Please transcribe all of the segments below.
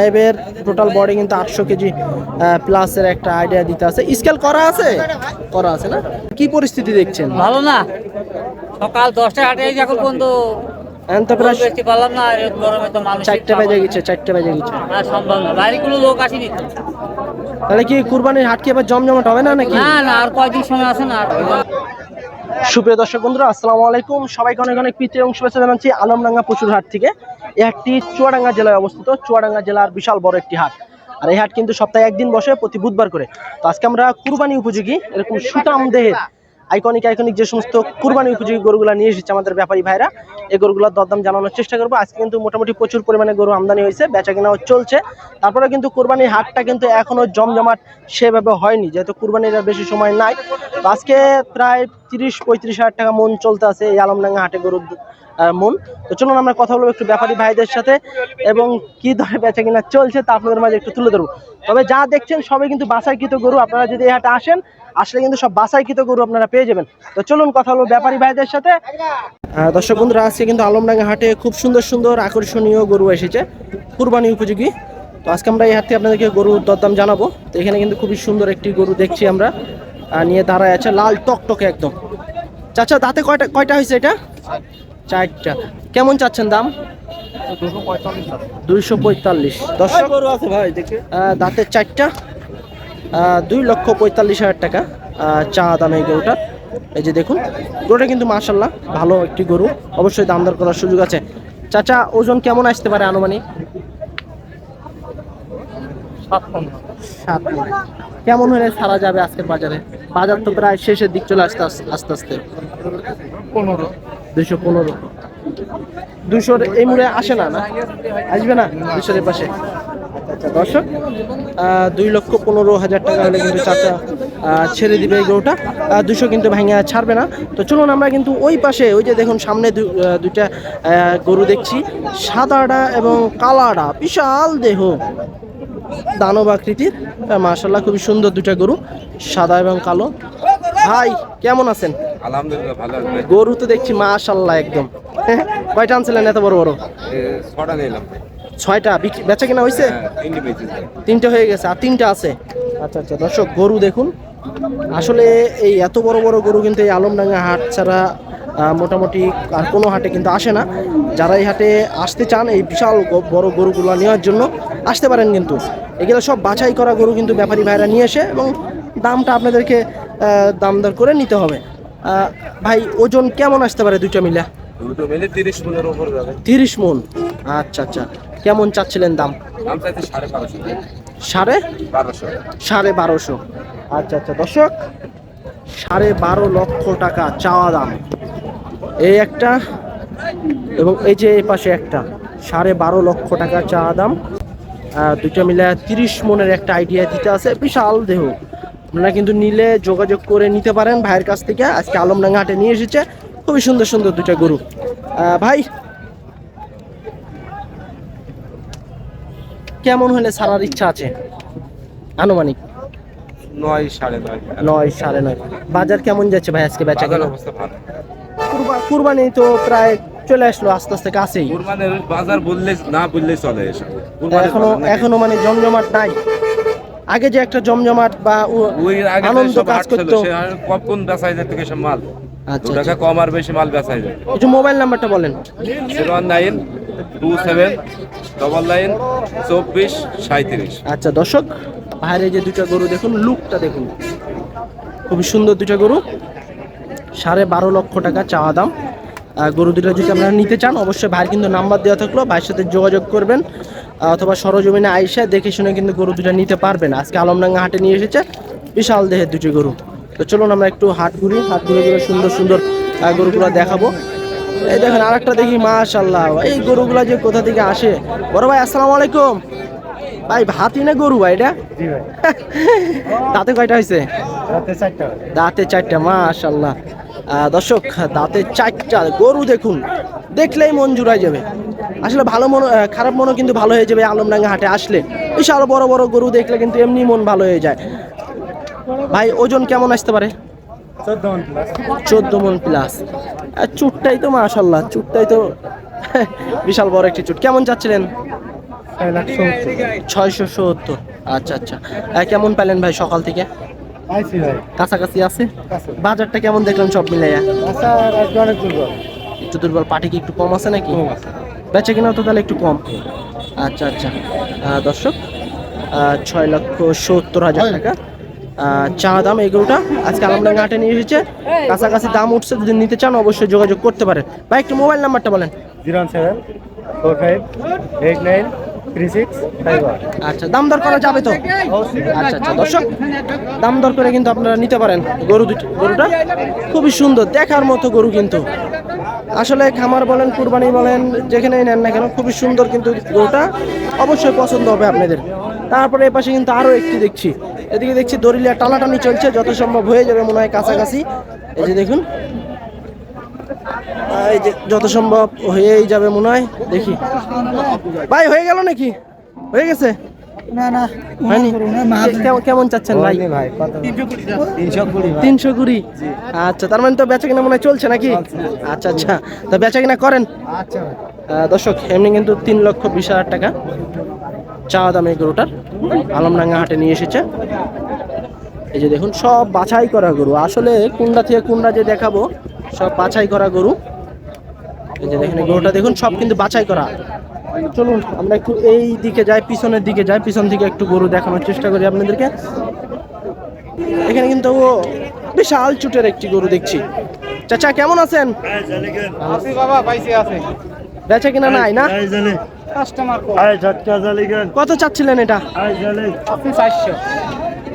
সাহেবের total body কিন্তু আটশো কেজি প্লাসের একটা আইডিয়া দিতে আছে। স্কেল করা আছে? করা আছে না? কি পরিস্থিতি দেখছেন? ভালো না। সকাল দশটা এই এখন পর্যন্ত। তাহলে কি কুরবানির হাট কি এবার জমজমাট হবে না নাকি? না আর কয়দিন সময় আছে না। সুপ্রিয় দর্শক বন্ধুরা, আসসালামু আলাইকুম। সবাইকে অনেক অনেক প্রীতি এবং শুভেচ্ছা জানাচ্ছি আলমডাঙ্গা পশুরহাট থেকে। হাটটি চুয়াডাঙ্গা জেলায় অবস্থিত। চুয়াডাঙ্গা জেলার বিশাল বড় একটি হাট। আর এই হাট কিন্তু সপ্তাহে একদিন বসে প্রতি বুধবার করে। তো আজকে আমরা কুরবানি উপযোগী এরকম সুতাম দেহের আইকনিক আইকনিক যে সমস্ত কুরবানি উপযোগী গরুগুলো নিয়ে এসেছে আমাদের ব্যাপারী ভাইরা, এই গরুগুলোর দরদাম জানানোর চেষ্টা করব। আজকে কিন্তু মোটামুটি প্রচুর পরিমাণে গরু আমদানি হয়েছে বেচা কেনাও চলছে। তারপরে কিন্তু কোরবানির হাটটা কিন্তু এখনও জমজমাট সেভাবে হয়নি, যেহেতু কোরবানির বেশি সময় নাই। আজকে প্রায় তিরিশ, পঁয়ত্রিশ হাজার টাকা মন চলতে আছে এই আলমডাঙ্গা হাটে গরুর মন। তো চলুন আমরা কথা বলব একটু ব্যাপারী ভাইদের সাথে এবং কি ধরে বেচা কিনা চলছে তা আপনাদের মাঝে একটু তুলে ধরবো। তবে যা দেখছেন সবাই কিন্তু বাসাইকৃত গরু, আপনারা যদি এই হাটে আসেন, আসলে কিন্তু সব বাসাইকৃত গরু আপনারা পেয়ে যাবেন। তো চলুন কথা বলব ব্যাপারী ভাইদের সাথে। দর্শক বন্ধুরা, আজকে কিন্তু আলমডাঙ্গা হাটে খুব সুন্দর সুন্দর আকর্ষণীয় গরু এসেছে, কুরবানি উপযোগী। তো আজকে আমরা এই থেকে আপনাদেরকে গরুর দরদাম জানাব। তো এখানে কিন্তু খুবই সুন্দর একটি গরু দেখছি আমরা নিয়ে দাঁড়ায় আছে লাল টকটকে একদম। চাচা, দাঁতে কয়টা কয়টা হয়েছে এটা? চারটা। কেমন চাচ্ছেন দাম? দুইশো পঁয়তাল্লিশ। দর্শক গরু আছে ভাই দেখে। দাঁতের চারটা। দুই লক্ষ পঁয়তাল্লিশ হাজার টাকা চা দামে এই গরুটার এই যে দেখুন গরুটা কিন্তু মাশাল্লাহ ভালো একটি গরু। অবশ্যই দাম দর করার সুযোগ আছে। চাচা ওজন কেমন আসতে পারে আনুমানিক? সাত। কেমন হলে সারা যাবে আজকের বাজারে? বাজার তো প্রায় শেষের দিক চলে আসতে আস- আস্তে আস্তে। পনেরো। দুইশো পনেরো। দুশোর এই মুড়ে আসে না না? আসবে না দুশোর পাশে? আচ্ছা আচ্ছা দর্শক দুই লক্ষ পনেরো হাজার টাকা হলে কিন্তু চাচা ছেড়ে দিবে এই গরুটা। দুশো কিন্তু ভাঙে ছাড়বে না। তো চলুন আমরা কিন্তু ওই পাশে, ওই যে দেখুন সামনে দুইটা গরু দেখছি। সাদাটা এবং কালাটা, বিশাল দেহ। দানব আকৃতির মার্শাল্লাহ খুবই সুন্দর দুটা গরু, সাদা এবং কালো। ভাই, কেমন আছেন? আলহামদুলিল্লাহ ভালো আছে। গরু তো দেখছি মাশাল্লাহ একদম। কয়টা আনছিলেন এত বড় বড়? ছটা নিলাম। ছয়টা বেচা কিনা হয়েছে তিনটে হয়ে গেছে আর তিনটা আছে। আচ্ছা আচ্ছা দর্শক গরু দেখুন। আসলে এই এত বড় বড় গরু কিন্তু এই আলমডাঙ্গা হাট ছাড়া মোটামুটি আর কোনো হাটে কিন্তু আসে না। যারা এই হাটে আসতে চান এই বিশাল বড় গরুগুলো নেওয়ার জন্য আসতে পারেন কিন্তু। এগুলো সব বাছাই করা গরু কিন্তু ব্যাপারী ভাইরা নিয়ে এসে এবং দামটা আপনাদেরকে দাম দর করে নিতে হবে। ভাই ওজন কেমন আসতে পারে দুইটা মিলে? দুটো মিলে তিরিশ পনেরো উপর যাবে। তিরিশ মন? আচ্ছা আচ্ছা। কেমন চাচ্ছিলেন দাম? দাম চাইছে সাড়ে বারোশো। সাড়ে? বারোশো। সাড়ে বারোশো। আচ্ছা আচ্ছা। দর্শক সাড়ে বারো লক্ষ টাকা চাওয়া দাম। এই একটা এবং এই যে এই পাশে একটা। সাড়ে বারো লক্ষ টাকা চাওয়া দাম। দুইটা মিলে তিরিশ মনের একটা আইডিয়া দিতে আছে। বিশাল দেহ। আপনারা কিন্তু নিলে যোগাযোগ করে নিতে পারেন ভাইয়ের কাছ থেকে। আজকে আলমডাঙ্গা হাটে নিয়ে এসেছে। খুবই সুন্দর সুন্দর দুটা গরু। ভাই কেমন হলে ছাড়ার ইচ্ছা আছে? আনুমানিক? নয় সাড়ে নয়। নয় সাড়ে নয়। বাজার কেমন যাচ্ছে ভাই আজকে বেচা অবস্থা কুরবানি তো প্রায় চলে আসলো আস্তে আস্তে কাছেই। কুরবানের বাজার বললে না বললে চলে এখনও এখনও মানে জমজমাট নাই। আগে যে একটা জমজমাট বা ওই আগে আনন্দ কাজ করতো। কোন বেচাই যেত সব মাল? আচ্ছা টাকা কম আর বেশি মাল বেচাই যায় একটু মোবাইল নাম্বারটা বলেন। Zero nine two seven double nine চব্বিশ সাঁত্রিশ আচ্ছা দর্শক বাইরে যে দুটো গরু দেখুন লুকটা দেখুন। খুবই সুন্দর দুটো গরু। সাড়ে বারো লক্ষ টাকা চাওয়া দাম। গরু দুটো যদি আপনারা নিতে চান অবশ্যই ভাইয়ের কিন্তু নাম্বার দেওয়া থাকল। ভাইয়ের সাথে যোগাযোগ করবেন। অথবা সরজমিনে আইসা দেখে শুনে কিন্তু গরু দুটা নিতে পারবেন। আজকে আলমডাঙ্গা হাটে নিয়ে এসেছে বিশাল দেহের দুটি গরু। তো চলুন আমরা একটু হাট ঘুরি হাট ঘুরে ঘুরে সুন্দর সুন্দর গরুগুলো দেখাবো। এই দেখেন আর একটা দেখি মাশাল্লাহ এই গরুগুলা যে কোথা থেকে আসে? বড় ভাই আসসালামু আলাইকুম। ভাই ভাতি না গরু ভাই এটা? দাঁতে কয়টা হয়েছে? দাঁতে চারটা। মাশাল্লাহ দর্শক দাঁতে চারটা গরু দেখুন দেখলেই মন জুড়াই যাবে। আসলে ভালো মন খারাপ মনও কিন্তু ভালো হয়ে যাবে আলমডাঙ্গা হাটে আসলে। বিশাল বড় বড় গরু দেখলে কিন্তু এমনি মন ভালো হয়ে যায়। ভাই ওজন কেমন আসতে পারে? চোদ্দ মন প্লাস চুটটাই তো মাশাল্লাহ চুটটাই তো বিশাল বড় একটি চুট। কেমন চাচ্ছিলেন ছয়শো সত্তর। আচ্ছা আচ্ছা। কেমন পেলেন ভাই সকাল থেকে? কাছাকাছি আছে? বাজারটা কেমন দেখলেন সব মিলাইয়া? আজকে অনেক দুর্বল। একটু দুর্বল পাটি কি একটু কম আছে নাকি। বেচে কিনা তো তাহলে একটু কম। আচ্ছা আচ্ছা। দর্শক ছয় লক্ষ সত্তর হাজার টাকা। চা দাম এগুলোটা আজকে আলমডাঙ্গা হাটে নিয়ে এসেছে। কাছাকাছি দাম উঠছে যদি নিতে চান অবশ্যই যোগাযোগ করতে পারেন। ভাই একটু মোবাইল নাম্বারটা বলেন। Zero seven four five eight nine আচ্ছা দাম দর করা যাবে তো? আচ্ছা আচ্ছা দর্শক, দাম দর করে কিন্তু আপনারা নিতে পারেন। গরু গরুটা খুবই সুন্দর, দেখার মতো গরু কিন্তু। আসলে খামার বলেন, কুরবানি বলেন, যেখানেই নেন না কেন, খুবই সুন্দর কিন্তু গরুটা অবশ্যই পছন্দ হবে আপনাদের। তারপরে এ পাশে কিন্তু আরও একটি দেখছি। এদিকে দেখছি দরিলিয়া টানাটানি চলছে, যত সম্ভব হয়ে যাবে মনে হয় কাছাকাছি। এই যে দেখুন এই যে যত সম্ভব হয়েই যাবে মনে হয় দেখি। ভাই হয়ে গেল নাকি? হয়ে গেছে? না না কেমন- কেমন চাচ্ছেন ভাই? ভাই তিনশো কুড়ি ভাই। তিনশো কুড়ি? আচ্ছা তার মানে তো বেচা কিনা মনে হয় চলছে নাকি? আচ্ছা আচ্ছা। তো বেচা কিনা করেন? আচ্ছা দর্শক এমনি কিন্তু তিন লক্ষ বিশ হাজার টাকা চাওয়া দাম এই গরুটার আলমডাঙ্গা হাটে নিয়ে এসেছে। এই যে দেখুন সব বাছাই করা গরু। আসলে কুন্ডা থেকে কুন্ডা যে দেখাবো সব বাছাই করা গরু। এই যে দেখুন গরুটা দেখুন সব কিন্তু বাছাই করা। চলুন আমরা একটু এই দিকে যাই পিছনের দিকে যাই পিছন থেকে একটু গরু দেখানোর চেষ্টা করি আপনাদেরকে। এখানে কিন্তু ও বিশাল চুটের একটি গরু দেখছি। চাচা কেমন আছেন? আছি বাবা পাইছি আছে। বেচা কিনা নাই না? কাস্টমার কো কত চাচ্ছিলেন এটা?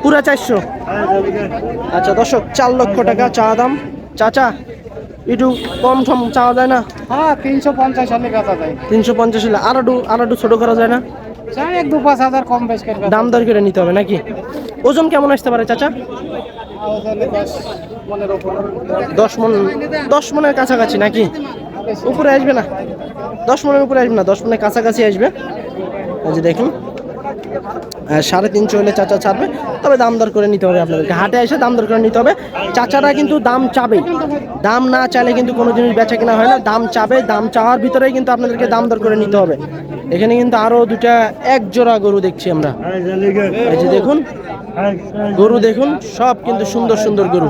পুরা চারশো? আচ্ছা দর্শক চার লক্ষ টাকা চা দাম। চাচা একটু কম ঠম চাওয়া যায় না? হ্যাঁ তিনশো পঞ্চাশ হলে কথা যায়। তিনশো পঞ্চাশ হলে আর একটু আর একটু ছোটো করা যায় না? এক দু পাঁচ হাজার কম বেশ করে দাম দর করে নিতে হবে নাকি? ওজন কেমন আসতে পারে চাচা? দশ মন দশ মনের কাছাকাছি নাকি? উপরে আসবে না? দশ মনের উপরে আসবে না দশ মনের কাছাকাছি আসবে। যে দেখুন সাড়ে তিনশো হলে চাচা ছাড়বে। তবে দাম দর করে নিতে হবে আপনাদেরকে। হাটে এসে দাম দর করে নিতে হবে। চাচারা কিন্তু দাম চাবেই। দাম না চাইলে কিন্তু কোনো জিনিস বেচা কেনা হয় না। দাম চাবে দাম চাওয়ার ভিতরেই কিন্তু আপনাদেরকে দাম দর করে নিতে হবে। এখানে কিন্তু আরও দুটা এক জোড়া গরু দেখছি আমরা। এই যে দেখুন গরু দেখুন সব কিন্তু সুন্দর সুন্দর গরু।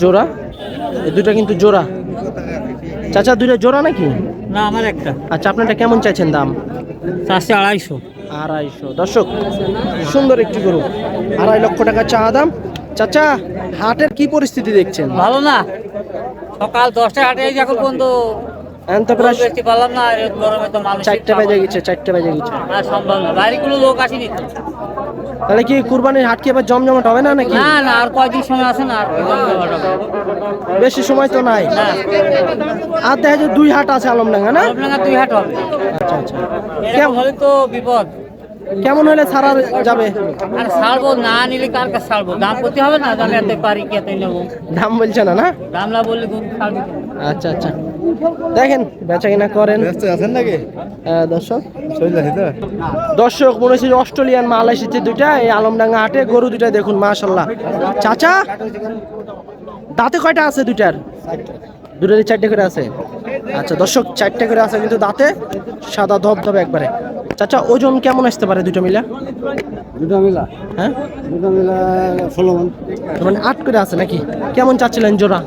জোড়া এই দুটা কিন্তু জোড়া। চাচা দুইটা জোড়া নাকি? না আমার একটা। আচ্ছা আপনারটা কেমন চাইছেন দাম? চারশো আড়াইশো। আড়াইশো। দর্শক সুন্দর একটি গরু। আড়াই লক্ষ টাকা চা দাম। চাচা হাটের কি পরিস্থিতি দেখছেন? ভালো না। সকাল দশটায় হাটে এখন পর্যন্ত চারটা বেজে গেছে চারটে বেজে গেছে। সম্ভব না। বাইরে কোনো লোক আসেনি। তাহলে কি কুরবানির হাট কি এবার জমজমাট হবে না নাকি? না না আর কয়দিন সময় আছে না আর বেশি সময় তো নাই। আর দেখা যায় দুই হাট আছে আলমডাঙ্গা না? আপনার দুই হাট হবে। আচ্ছা আচ্ছা। এরকম হলে তো বিপদ। কেমন হলে ছাড়া যাবে? আর ছাড়বো না নিলে কার কাছে ছাড়বো? দাম করতে হবে না? দাম এত পারি কি এত নেব? দাম বলছে না না? বললে ছাড়বো আচ্ছা আচ্ছা। দেখেন বেচা কিনা করেন। আছেন নাকি? দর্শক। দর্শক মনে হচ্ছে অস্ট্রেলিয়ান মাল এসেছে দুইটা এই আলমডাঙ্গা হাটে গরু দুইটা দেখুন মাশাল্লাহ চাচা দাঁতে কয়টা আছে দুইটার? দুটারই চারটে করে আছে। আচ্ছা দর্শক চারটে করে আছে কিন্তু দাঁতে সাদা ধবধবে একবারে। চাচা ওজন কেমন আসতে পারে দুটো মিলা? দুটো মিলা। হ্যাঁ? দুটো মিলা ষোলো মানে। আট করে আছে নাকি? কেমন চাচ্ছিলেন জোড়া?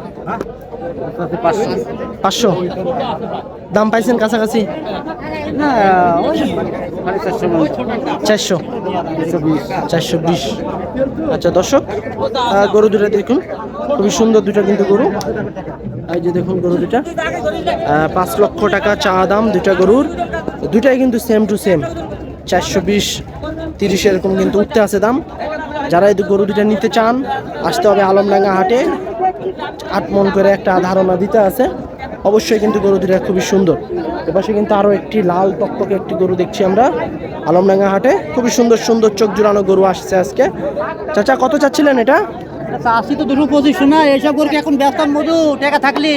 পাঁচশো। দাম পাইছেন কাছাকাছি? চারশো। চারশো বিশ। আচ্ছা দর্শক গরু দুটা দেখুন। খুবই সুন্দর দুটো কিন্তু গরু। এই যে দেখুন গরু দুটা। পাঁচ লক্ষ টাকা চা দাম দুটা গরুর। দুটাই কিন্তু সেম টু সেম চারশো বিশ তিরিশ এরকম কিন্তু উঠতে আছে দাম। যারা এই গরু দুটা নিতে চান আসতে হবে আলমডাঙ্গা হাটে। আট মন করে একটা ধারণা দিতে আছে। অবশ্যই কিন্তু গরু দুটা খুবই সুন্দর। এপাশে কিন্তু আরও একটি লাল টকটকে একটি গরু দেখছি আমরা। আলমডাঙ্গা হাটে খুবই সুন্দর সুন্দর চোখ জোড়ানো গরু আসছে আজকে। চাচা কত চাচ্ছিলেন এটা? চাষি তো দুটো পঁচিশ শোনা এইসব করে এখন ব্যস্ত মধু? টাকা থাকলে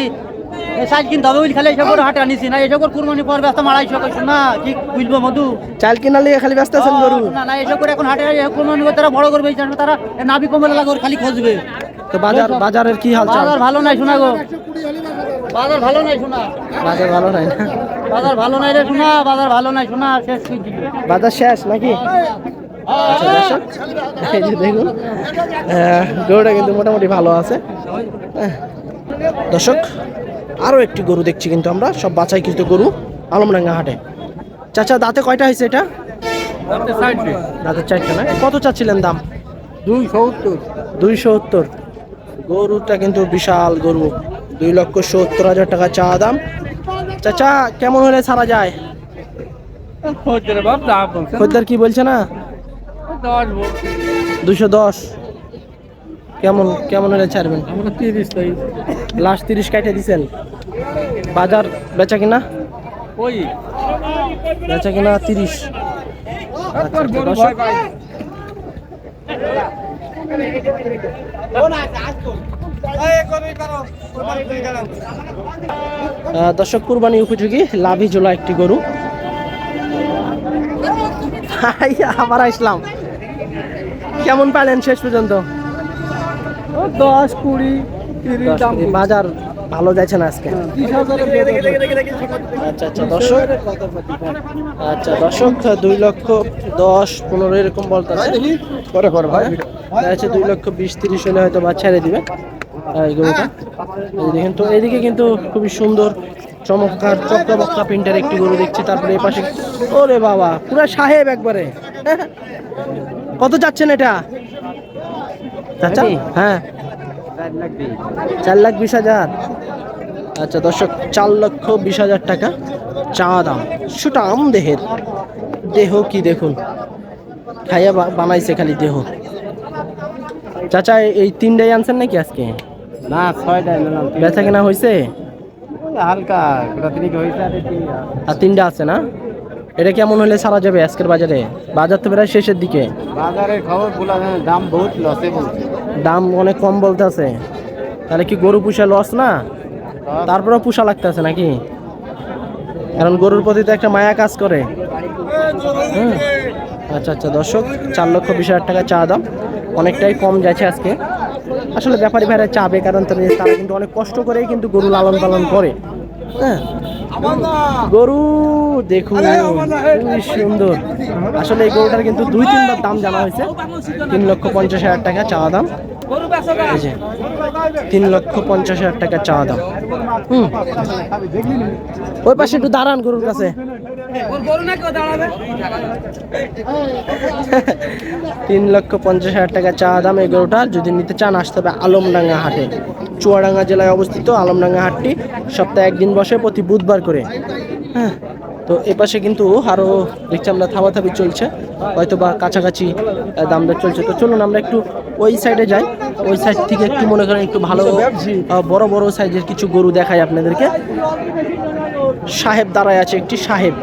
সাইজ কিনতে হবে খালি এইসব করে হাটে আনিছি না? এইসব করে কুরবানি পর ব্যস্ত আড়াইশো কইছো না? ঠিক বুঝব মধু? চাল কিনা লিয়ে খালি ব্যস্ত আছেন গরু? না না এইসব করে এখন হাটে কুরবানি করে তারা বড় করবে তারা নাবি কমে লাগবে খালি খুঁজবে। তো বাজার বাজারের কি হাল বাজার ভালো নাই শোনা গো। বাজার ভালো নাই শোনা। বাজার ভালো নাই না? বাজার ভালো নাই রে শোনা বাজার ভালো নাই শোনা শেষ কি বাজার শেষ নাকি? আচ্ছা দর্শক এই যে দেখুন গরুটা কিন্তু মোটামুটি ভালো আছে। দর্শক আরও একটি গরু দেখছি কিন্তু আমরা সব বাছাই কিন্তু গরু আলমডাঙ্গা হাটে। চাচা দাঁতে কয়টা হয়েছে এটা? দাঁতে চারটা। না? কত চাচ্ছিলেন দাম? দুই সত্তর। দুইশো সত্তর। গরুটা কিন্তু বিশাল গরু। দুই লক্ষ সত্তর হাজার টাকা চা দাম। চাচা কেমন হলে ছাড়া যায়? খদ্দার কি বলছে না? দুশো দশ কেমন কেমন হলে ছাড়বেন? লাস্ট তিরিশ কাটে দিছেন। বাজার বেচা কিনা? ওই। বেচা কিনা তিরিশ। দর্শক। কুরবানি উপযোগী লাভি জোলা একটি গরু। আবার আসলাম। কেমন পাইলেন শেষ পর্যন্ত? দশ কুড়ি। বাজার ভালো যাচ্ছে না আজকে? আচ্ছা আচ্ছা দর্শক। আচ্ছা দর্শক দুই লক্ষ দশ পনেরো এরকম বলতেছে। করে করে ভাই। আছে দুই লক্ষ বিশ তিরিশ হলে হয়তো বা ছেড়ে দিবে এই গরুটা। দেখেন তো এদিকে কিন্তু খুবই সুন্দর চমৎকার চক্রবক্তা প্রিন্টার একটি গরু দেখছি তারপরে এই পাশে ওরে বাবা পুরা সাহেব একবারে। কত চাচ্ছেন এটা? চাচা? হ্যাঁ। চার লাখ বিশ হাজার। আচ্ছা দর্শক চার লক্ষ বিশ হাজার টাকা চা দাম। সুটাম দেহের দেহ কি দেখুন? খাইয়া বানাইছে খালি দেহ। চাচা এই- তিনটাই আনছেন নাকি আজকে? না ছয়টা নিলাম বেচা কেনা হয়েছে হালকা গোটা তিনিক হয়েছে আর তিনটা। আছে না? এটা কেমন হলে সারা যাবে আজকের বাজারে? বাজার তো প্রায় শেষের দিকে। বাজারের খবর বলা দাম বহুত লসে বলছে। দাম অনেক কম বলতে আছে তাহলে কি গরু পুষা লস না? তারপরেও পুষা লাগতেছে নাকি? কারণ গরুর প্রতি তো একটা মায়া কাজ করে। হুম। আচ্ছা আচ্ছা দর্শক চার লক্ষ বিশ হাজার টাকা চা দাম। অনেকটাই কম যাচ্ছে আজকে। আসলে ব্যাপারী ভাইরা চাবে কারণ তারা কিন্তু অনেক কষ্ট করেই কিন্তু গরু লালন পালন করে। হ্যাঁ? গরু দেখুন খুবই সুন্দর। আসলে এই গরুটার কিন্তু দুই তিনবার দাম জানা হয়েছে। তিন লক্ষ পঞ্চাশ হাজার টাকা চাওয়া দাম। তিন লক্ষ পঞ্চাশ হাজার টাকা চাওয়া দাম। হুম। ওই পাশে একটু দাঁড়ান গরুর কাছে। তিন লক্ষ পঞ্চাশ হাজার টাকা চা দাম এই গরুটা। যদি নিতে চান, আসতে হবে আলমডাঙ্গা হাটে। চুয়াডাঙ্গা জেলায় অবস্থিত আলমডাঙ্গা হাটটি। সপ্তাহে একদিন বসে, প্রতি বুধবার করে। হ্যাঁ তো এ পাশে কিন্তু আরও দেখছি আমরা থামাথামি চলছে। হয়তো বা কাছাকাছি দাম চলছে। তো চলুন, আমরা একটু ওই সাইডে যাই। ওই সাইড থেকে একটু মনে করেন, একটু ভালো বড় বড় সাইজের কিছু গরু দেখাই আপনাদেরকে। সাহেব দাঁড়ায় আছে, একটি সাহেব।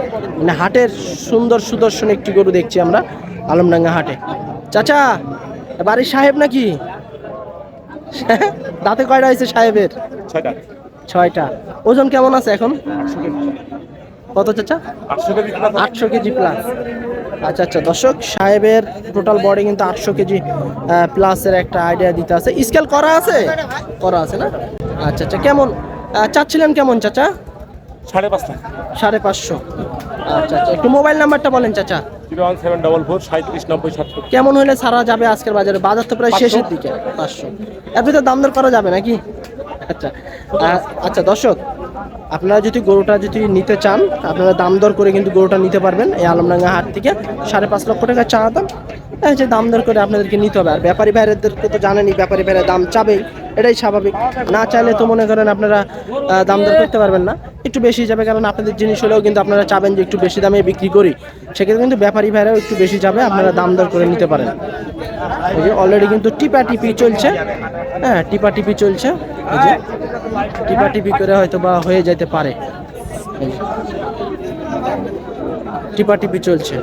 মানে হাটের সুন্দর সুদর্শন একটি গরু দেখছি আমরা আলমডাঙ্গা হাটে। চাচা বাড়ির সাহেব নাকি? দাঁতে কয়টা হয়েছে সাহেবের? ছয়টা। ছয়টা। ওজন কেমন আছে এখন? কত চাচা? আটশো কেজি প্লাস আচ্ছা আচ্ছা দর্শক সাহেবের টোটাল বডি কিন্তু আটশো কেজি প্লাসের একটা আইডিয়া দিতে আছে। স্কেল করা আছে? করা আছে না? আচ্ছা আচ্ছা কেমন? চাচ্ছিলেন কেমন চাচা? সাড়ে পাঁচ লাখ সাড়ে পাঁচশো। আচ্ছা আচ্ছা। একটু মোবাইল নাম্বারটা বলেন চাচা। Zero one seven double four সাঁত্রিশ নব্বই সাতশো কেমন হলে সারা যাবে আজকের বাজারে? বাজার তো প্রায় শেষের দিকে পাঁচশো। এর ভিতরে দাম দর করা যাবে নাকি? আচ্ছা। আচ্ছা দর্শক আপনারা যদি গরুটা যদি নিতে চান আপনারা দাম দর করে কিন্তু গরুটা নিতে পারবেন এই আলমডাঙ্গা হাট থেকে। সাড়ে পাঁচ লক্ষ টাকা চা দাম। এই যে দাম দর করে আপনাদেরকে নিতে হবে। আর ব্যাপারী ভাইদেরকে তো জানেনই ব্যাপারী ভাইরা দাম চাবেই। এটাই স্বাভাবিক। না চাইলে তো মনে করেন আপনারা দাম দর করতে পারবেন না। একটু বেশি যাবে, কারণ আপনাদের জিনিস হলেও কিন্তু আপনারা চাবেন যে একটু বেশি দামে বিক্রি করি। সেক্ষেত্রে কিন্তু ব্যাপারী ভাইরাও একটু বেশি যাবে, আপনারা দাম দর করে নিতে পারেন। এই যে অলরেডি কিন্তু টিপা টিপি চলছে। হ্যাঁ টিপা টিপি চলছে। এই যে টিপা টিপি করে হয়তো বা হয়ে যেতে পারে। টিপা টিপি চলছে।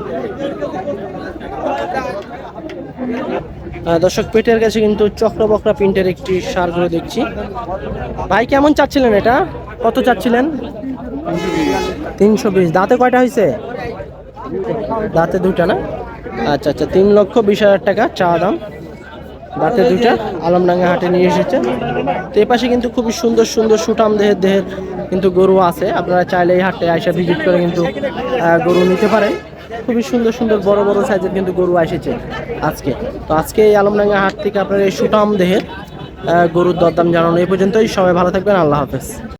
দর্শক, পেটের কাছে কিন্তু চক্রবক্রা প্রিন্টের একটি সার করে দেখছি। ভাই, কেমন চাচ্ছিলেন এটা? কত চাচ্ছিলেন? তিনশো বিশ। দাঁতে কয়টা হয়েছে? দাঁতে দুটা না? আচ্ছা আচ্ছা তিন লক্ষ বিশ হাজার টাকা চা দাম। দাঁতে দুইটা। আলমডাঙ্গা হাটে নিয়ে এসেছে। তো এই পাশে কিন্তু খুবই সুন্দর সুন্দর সুটাম দেহের দেহের কিন্তু গরু আছে। আপনারা চাইলে এই হাটে আইসা ভিজিট করে কিন্তু গরু নিতে পারেন। খুবই সুন্দর সুন্দর, বড় বড় সাইজের কিন্তু গরু এসেছে আজকে। তো আজকে এই আলমডাঙ্গা হাট থেকে আপনার এই সুটাম দেহের গরুর দরদাম জানানো এই পর্যন্তই। সবাই ভালো থাকবেন। আল্লাহ হাফেজ।